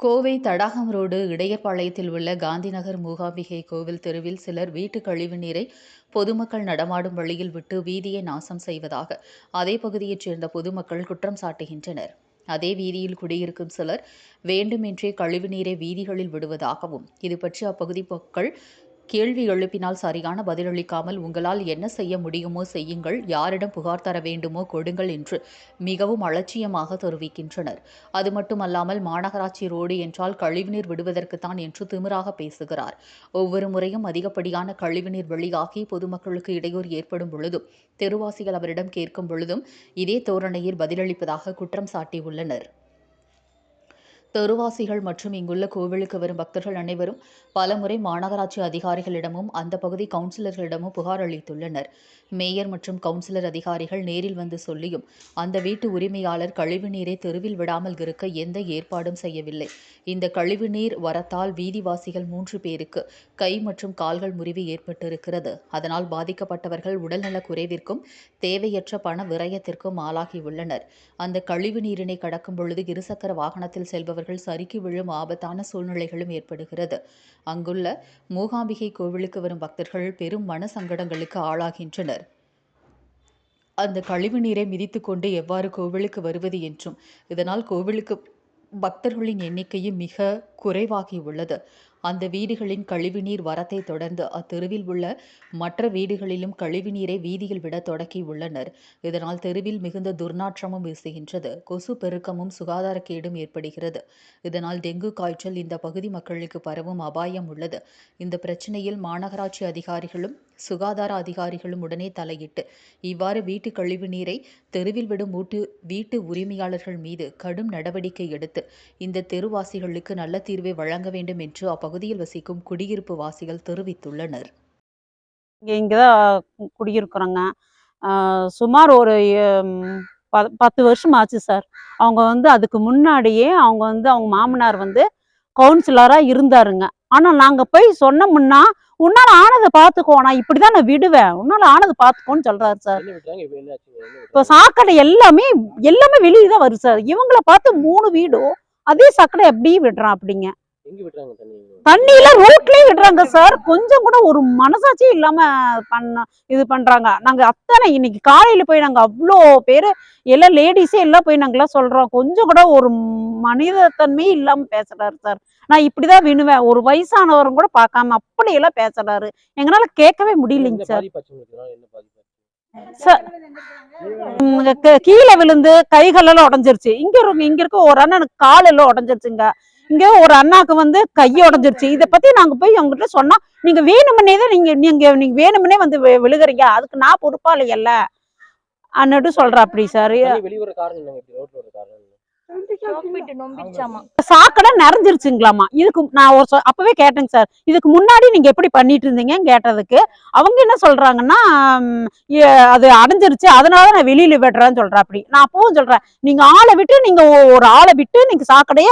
கோவை தடாகம் road இடையப்பாளையத்தில் உள்ள காந்திநகர் மூகாம்பிகை கோவில் தெருவில் சிலர் வீட்டு கழிவுநீரை பொதுமக்கள் நடமாடும் வழியில் விட்டு வீதியை நாசம் செய்வதாக அதே பகுதியைச் சேர்ந்த பொதுமக்கள் குற்றம் சாட்டுகின்றனர். அதே வீதியில் குடியிருக்கும் சிலர் வேண்டுமென்றே கழிவுநீரை வீதிகளில் விடுவதாகவும் இது பற்றி அப்பகுதி மக்கள் கேள்வி எழுப்பினால் சரியான பதிலளிக்காமல் உங்களால் என்ன செய்ய முடியுமோ செய்யுங்கள் யாரிடம் புகார் தர வேண்டுமோ கொடுங்கள் என்று மிகவும் அலட்சியமாக தெரிவிக்கின்றனர். அது மட்டுமல்லாமல் மாநகராட்சி ரோடு என்றால் கழிவுநீர் விடுவதற்குத்தான் என்று திமிராக பேசுகிறார். ஒவ்வொரு முறையும் அதிகப்படியான கழிவுநீர் வெளியாகி பொதுமக்களுக்கு இடையூறு ஏற்படும் பொழுதும் தெருவாசிகள் அவரிடம் கேட்கும் பொழுதும் இதே தோரணையில் பதிலளிப்பதாக குற்றம் சாட்டியுள்ளனர். தெருவாசிகள் மற்றும் இங்குள்ள கோவிலுக்கு வரும் பக்தர்கள் அனைவரும் பலமுறை மாநகராட்சி அதிகாரிகளிடமும் அந்த பகுதி கவுன்சிலர்களிடமும் புகார் அளித்துள்ளனர். மேயர் மற்றும் கவுன்சிலர் அதிகாரிகள் நேரில் வந்து சொல்லியும் அந்த வீட்டு உரிமையாளர் கழிவுநீரை தெருவில் விடாமல் இருக்க எந்த ஏற்பாடும் செய்யவில்லை. இந்த கழிவுநீர் வரத்தால் வீதிவாசிகள் மூன்று பேருக்கு கை மற்றும் கால்கள் முறிவு ஏற்பட்டிருக்கிறது. அதனால் பாதிக்கப்பட்டவர்கள் உடல்நலக் குறைவிற்கும் தேவையற்ற பண விரயத்திற்கும் ஆளாகியுள்ளனர். அந்த கழிவு நீரினை கடக்கும் பொழுது இருசக்கர வாகனத்தில் செல்பவர்கள் சறுக்கி விழும் ஆபத்தான சூழ்நிலைகளும் ஏற்படுகிறது. அங்குள்ள மூகாம்பிகை கோவிலுக்கு வரும் பக்தர்கள் பெரும் மன சங்கடங்களுக்கு ஆளாகின்றனர். அந்த கழிவு நீரை மிதித்து கொண்டு எவ்வாறு கோவிலுக்கு வருவது என்றும் இதனால் கோவிலுக்கு பக்தர்களின் எண்ணிக்கையும் மிக குறைவாகி உள்ளது. அந்த வீடுகளின் கழிவுநீர் வரத்தை தொடர்ந்து அத்தெருவில் உள்ள மற்ற வீடுகளிலும் கழிவுநீரை வீதியில் விட தொடக்கியுள்ளனர் இதனால் தெருவில் மிகுந்த துர்நாற்றமும் வீசுகின்றது. கொசு பெருக்கமும் சுகாதாரக்கேடும் ஏற்படுகிறது. இதனால் டெங்கு காய்ச்சல் இந்த பகுதி மக்களுக்கு பரவும் அபாயம் உள்ளது. இந்த பிரச்சனையில் மாநகராட்சி அதிகாரிகளும் சுகாதார அதிகாரிகளும் உடனே தலையிட்டு இவ்வாறு வீட்டு கழிவு நீரை தெருவில் விடும் வீட்டு வீட்டு உரிமையாளர்கள் மீது கடும் நடவடிக்கை எடுத்து இந்த தெருவாசிகளுக்கு நல்ல தீர்வை வழங்க வேண்டும் என்று அப்பகுதியில் வசிக்கும் குடியிருப்பு வாசிகள் தெரிவித்துள்ளனர். இங்கே இங்கே தான் குடியிருக்கிறோங்க சுமார் ஒரு பத்து வருஷம் ஆச்சு சார். அவங்க வந்து அதுக்கு முன்னாடியே அவங்க வந்து அவங்க மாமனார் வந்து கவுன்சிலராக இருந்தாருங்க. ஆனால் நாங்கள் போய் சொன்னோம்னா உன்னால் ஆனதை பார்த்துக்கோ நான் இப்படி தான் நான் விடுவேன். உன்னால் ஆனதை பார்த்துக்கோன்னு சொல்கிறாரு சார். இப்போ? சாக்கடை எல்லாமே எல்லாமே வெளியே தான் வருது சார். இவங்கள பார்த்து மூணு வீடும் அதே சாக்கடை எப்படி விடுறான் அப்படிங்க. தண்ணியில ரோட்லயே விடுறாங்க சார். கொஞ்சம் கூட ஒரு மனசாட்சி இல்லாம பண்ண இது பண்றாங்க. நாங்க அத்தனை இன்னைக்கு காலையில போய் நாங்க அவ்வளோ பேரு எல்லாம் லேடிஸே எல்லாம் போய் நாங்கெல்லாம் சொல்றோம். கொஞ்சம் கூட ஒரு மனிதத்தன்மையே இல்லாம பேசுறாரு சார். நான் இப்படிதான் வினுவேன். ஒரு வயசானவரும் கூட பார்க்காம அப்படியெல்லாம் பேசுறாரு. எங்களால கேட்கவே முடியலைங்க சார். கீழே விழுந்து கைகளெல்லாம் உடஞ்சிருச்சு. இங்க இருக்க இங்க இருக்க ஒரு அண்ணனுக்கு கால் எல்லாம் உடஞ்சிருச்சுங்க. இங்க ஒரு அண்ணாக்கு வந்து கை உடஞ்சிருச்சு. இத பத்தி நாங்க போய் அவங்ககிட்ட சொன்னா நீங்க வேணுமுன்னே தான் நீங்க நீங்க நீங்க வேணுமுன்னே வந்து விழுகுறீங்க. அதுக்கு நான் பொறுப்பா இல்லையல்ல. அன்னுட்டு சொல்றா அப்படி சார்? சாக்கடை நிறைஞ்சிருச்சுங்களாமா. இதுக்கு நான் ஒரு சொ- அப்பவே கேட்டேங்க சார். இதுக்கு முன்னாடி நீங்க எப்படி பண்ணிட்டு இருந்தீங்கன்னு கேட்டதுக்கு அவங்க என்ன சொல்றாங்கன்னா அது அடைஞ்சிருச்சு. அதனால நான் வெளியில விடுறேன்னு சொல்றேன் அப்படி நான் அப்பவும் சொல்றேன் நீங்க ஆளை விட்டு நீங்க ஒரு ஆளை விட்டு நீங்க சாக்கடைய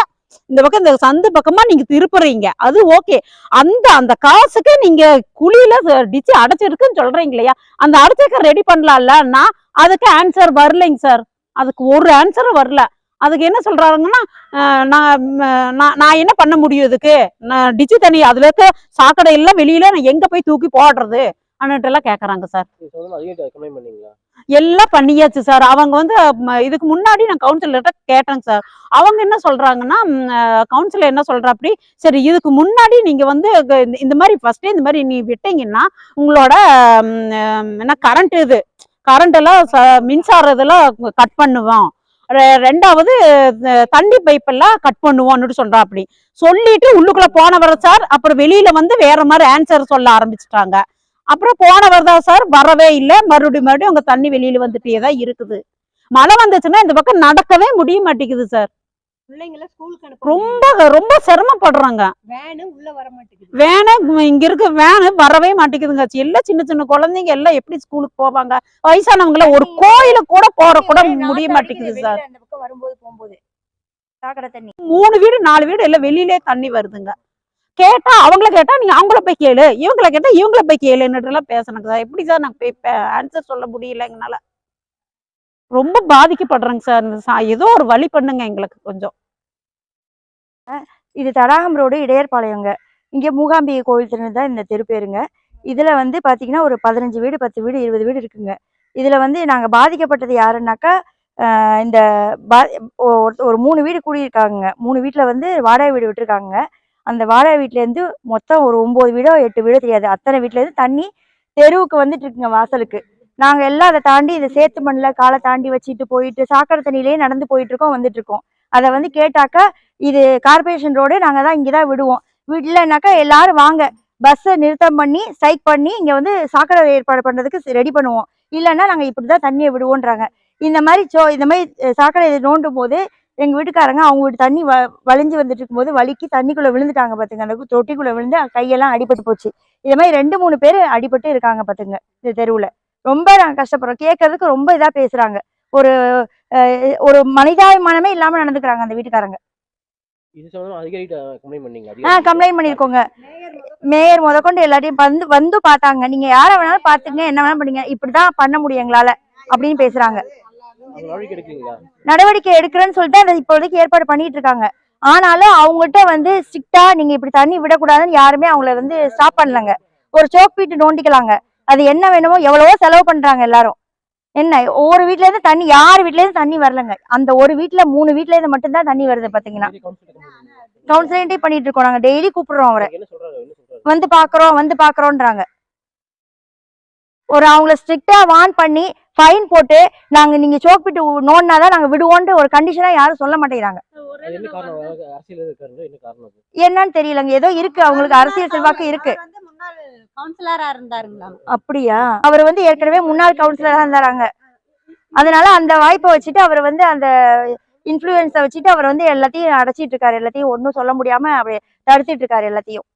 இந்த பக்கம் இந்த சந்து பக்கமா நீங்க திருப்புறீங்க. அது ஓகே அந்த அந்த காசுக்கு நீங்க குழியில டிச்சு அடைச்சிருக்குன்னு சொல்றீங்க இல்லையா? அந்த அடைச்சிருக்க ரெடி பண்ணலாம்லன்னா அதுக்கு ஆன்சர் வரலைங்க சார் அதுக்கு ஒரு ஆன்சரும் வரல. அதுக்கு என்ன சொல்றாங்கன்னா நான் நான் நான் என்ன பண்ண முடியும் இதுக்கு? நான் டிச்சு தண்ணி அதுல இருக்க சாக்கடை எல்லாம் வெளியில நான் எங்க போய் தூக்கி போடுறது? அப்படின்ட்டு எல்லாம் கேக்குறாங்க சார் எல்லாம் பண்ணியாச்சு சார். அவங்க வந்து இதுக்கு முன்னாடி நான் கவுன்சிலர்கிட்ட கேட்டேங்க சார். அவங்க என்ன சொல்றாங்கன்னா கவுன்சிலர் என்ன சொல்றா அப்படி சரி இதுக்கு முன்னாடி நீங்க வந்து இந்த- இந்த மாதிரி ஃபர்ஸ்டே இந்த மாதிரி நீ விட்டீங்கன்னா உங்களோட என்ன கரண்ட் இது கரண்ட் எல்லாம் ச- மின்சார இதெல்லாம் கட் பண்ணுவோம் ரெ- ரெண்டாவது தண்ணி பைப் எல்லாம் கட் பண்ணுவோம்னு சொல்றா அப்படி சொல்லிட்டு உள்ளுக்குள்ள போனவர் சார் அப்புறம் வெளியில வந்து வேற மாதிரி ஆன்சர் சொல்ல ஆரம்பிச்சிட்டாங்க. அப்புறம் போனவர் தான் சார் வரவே இல்லை. மறுபடியும் மறுபடியும் உங்க தண்ணி வெளியில வந்துட்டே தான் இருக்குது. மழை வந்துச்சுன்னா இந்த பக்கம் நடக்கவே முடிய மாட்டேங்குது சார். ரொம்ப ரொம்ப சிரமப்படுறாங்க. வேனு இங்க இருக்க வேனு வரவே மாட்டேங்குதுங்க. எல்லாம் சின்ன சின்ன குழந்தைங்க எல்லாம் எப்படி ஸ்கூலுக்கு போவாங்க? வயசானவங்க எல்லாம் ஒரு கோயிலுக்கு கூட போற கூட முடிய மாட்டேங்குது சார். வரும்போது மூணு வீடு நாலு வீடு எல்லாம் வெளியிலே தண்ணி வருதுங்க. கேட்டா அவங்கள கேட்டா நீங்க அவங்கள போய் கேளு. இவங்கள கேட்டா இவங்கள போய் கேளுன்னுட்டு பேசணுங்க சார். எப்படி சார் நான் போய் ஆன்சர் சொல்ல முடியல எங்களால. ரொம்ப பாதிக்கப்படுறேங்க சார். சா- ஏதோ ஒரு வழி பண்ணுங்க எங்களுக்கு கொஞ்சம். இது தடாகம் ரோடு இடையர்பாளையங்க. இங்கே மூகாம்பிகை கோவில் திரு தான் இந்த தெருப்பேருங்க இதில் வந்து பார்த்தீங்கன்னா ஒரு பதினஞ்சு வீடு பத்து வீடு இருபது வீடு இருக்குங்க. இதில் வந்து நாங்கள் பாதிக்கப்பட்டது யாருன்னாக்கா இந்த பா ஒரு- ஒரு மூணு வீடு கூடியிருக்காங்க மூணு வீட்டில் வந்து வாடகை வீடு விட்டுருக்காங்க அந்த வாடகை வீட்டிலேருந்து மொத்தம் ஒரு ஒம்பது வீடோ எட்டு வீடோ தெரியாது. அத்தனை வீட்டிலேருந்து தண்ணி தெருவுக்கு வந்துட்டு இருக்குங்க வாசலுக்கு. நாங்கள் எல்லாம் அதை தாண்டி இதை சேத்து மண்ணில் காலை தாண்டி வச்சுட்டு போயிட்டு சாக்கடை தண்ணியிலேயே நடந்து போயிட்டு இருக்கோம் வந்துட்டு இருக்கோம் அதை வந்து கேட்டாக்கா இது கார்பரேஷன் ரோடு நாங்கள் தான் இங்கே தான் விடுவோம். வீட்டில்னாக்கா எல்லாரும் வாங்க. பஸ்ஸை நிறுத்தம் பண்ணி ஸ்ட்ரைக் பண்ணி இங்கே வந்து சாக்கடை ஏற்பாடு பண்ணுறதுக்கு ரெடி பண்ணுவோம். இல்லைன்னா நாங்கள் இப்படி தான் தண்ணியை விடுவோன்றாங்க. இந்த மாதிரி சோ இந்த மாதிரி சாக்கடை நோண்டும் போது எங்கள் வீட்டுக்காரங்க அவங்க வீட்டு தண்ணி வ வலிஞ்சு வந்துட்டு இருக்கும்போது வலிக்கு தண்ணிக்குள்ளே விழுந்துட்டாங்க பார்த்துங்க அந்த தொட்டிக்குள்ளே விழுந்து கையெல்லாம் அடிபட்டு போச்சு. இது மாதிரி ரெண்டு மூணு பேர் அடிபட்டு இருக்காங்க பார்த்துங்க இந்த தெருவில். ரொம்ப நாங்கள் கஷ்டப்படுறோம். கேட்கறதுக்கு ரொம்ப இதாக பேசுகிறாங்க ஒரு ஒரு மனிதாபிமானமே இல்லாமல் நடந்துக்கிறாங்க அந்த வீட்டுக்காரங்க. இது ஆ கம்ப்ளைண்ட் பண்ணியிருக்கோங்க மேயர் முதற்கொண்டு எல்லாத்தையும் வந்து வந்து பார்த்தாங்க நீங்க யாரை வேணாலும் பார்த்துங்க என்ன வேணாலும் பண்ணுங்க. இப்படிதான் பண்ண முடியும் எங்களால அப்படின்னு பேசுறாங்க. நடவடிக்கை எடுக்கிறேன்னு சொல்லிட்டு அதை இப்போதைக்கு ஏற்பாடு பண்ணிட்டு இருக்காங்க ஆனாலும் அவங்ககிட்ட வந்து ஸ்ட்ரிக்டா நீங்க இப்படி தண்ணி விடக்கூடாதுன்னு யாருமே அவங்கள வந்து ஸ்டாப் பண்ணலங்க. ஒரு சோக் பீட்டு நோண்டிக்கலாங்க. அது என்ன வேணுமோ எவ்வளவோ செலவு பண்றாங்க எல்லாரும். என்ன ஒவ்வொரு வீட்ல இருந்து தண்ணி யார் வீட்ல இருந்து தண்ணி வரலங்க. அந்த ஒரு வீட்ல மூணு வீட்ல இருந்து மட்டும்தான் தண்ணி வருது பாத்தீங்கன்னா? கவுன்சிலிங்கே பண்ணிட்டு இருக்கோம் நாங்க. டெய்லி கூப்பிடுறோம் அவரை. வந்து பாக்குறோம் வந்து பாக்குறோன்றாங்க. ஒரு அவங்கள ஸ்ட்ரிக்டா வார்ன் பண்ணி ஃபைன் போட்டு நாங்க நீங்க சோக் பிட்டு நோண்டினாதான் நாங்க விடுவோன்ட்டு ஒரு கண்டிஷனா யாரும் சொல்ல மாட்டேங்கிறாங்க. என்னன்னு தெரியலங்க. ஏதோ இருக்கு. அவங்களுக்கு அரசியல் செல்வாக்கு இருக்கு. அவர் வந்து முன்னாள் கவுன்சிலரா இருந்தாருங்களா? அப்படியா? அவர் வந்து ஏற்கனவே முன்னாள் கவுன்சிலரா இருந்தாராங்க. அதனால அந்த வாய்ப்பை வச்சுட்டு அவர் வந்து அந்த இன்ஃப்ளூயன்ஸை வச்சுட்டு அவர் வந்து எல்லாத்தையும் அடைச்சிட்டு இருக்காரு. எல்லாத்தையும் ஒன்றும் சொல்ல முடியாம அவர் தடுத்துட்டு இருக்காரு எல்லாத்தையும்.